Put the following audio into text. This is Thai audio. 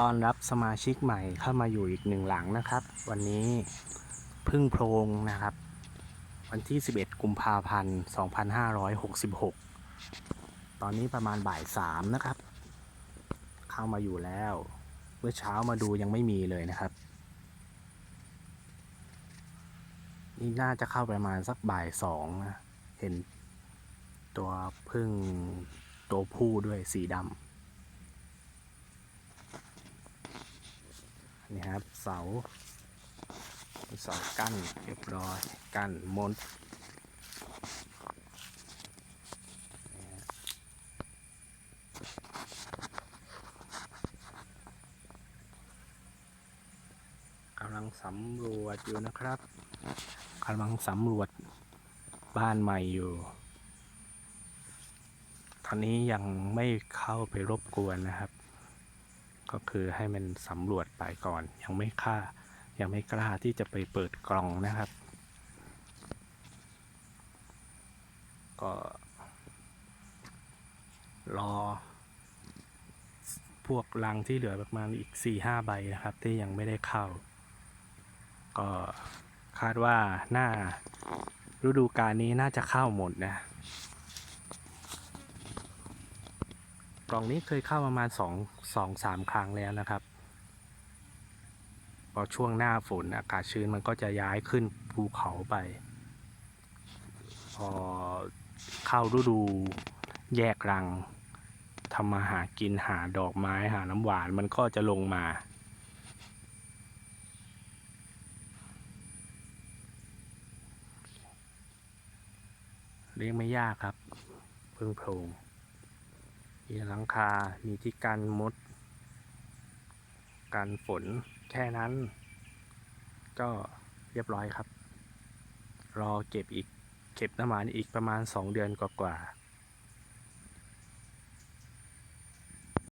ต้อนรับสมาชิกใหม่เข้ามาอยู่อีกหนึ่งหลังนะครับ วันนี้พึ่งโพรงนะครับ วันที่ 11 กุมภาพันธ์ 2566 ตอนนี้ประมาณบ่ายสามนะครับ เข้ามาอยู่แล้ว เมื่อเช้ามาดูยังไม่มีเลยนะครับ นี่น่าจะเข้าประมาณสักบ่ายสองนะเห็นตัวพึ่งตัวผู้ด้วยสีดำ นี่ครับเสาเสากั้นเรียบร้อยกั้นมนกำลังสำรวจอยู่นะครับกำลังสำรวจบ้านใหม่อยู่ ตอนนี้ยังไม่เข้าไปรบกวนนะครับ ก็คือให้มันสำรวจไปก่อน ยังไม่ค่ายังไม่กล้าที่จะไปเปิดกล่องนะครับ ก็รอ พวกรังที่เหลือประมาณอีกสี่ห้าใบนะครับ ที่ยังไม่ได้เข้า ก็คาดว่าหน้าฤดูกาลนี้น่าจะเข้าหมดนะ กล่องนี้เคยเข้าประมาณสองสองสามครั้งแล้วนะครับพอช่วงหน้าฝนอากาศชื้นมันก็จะย้ายขึ้นภูเขาไป พอเข้าฤดูแยกรังทำมาหากินหาดอกไม้หาน้ำหวานมันก็จะลงมา เลี้ยงไม่ยากครับ พึ่งโพรง มีหลังคา มีที่กันมด กันฝนแค่นั้น ก็เรียบร้อยครับ รอเก็บอีก เก็บน้ำมันอีกประมาณ 2 เดือนกว่าๆ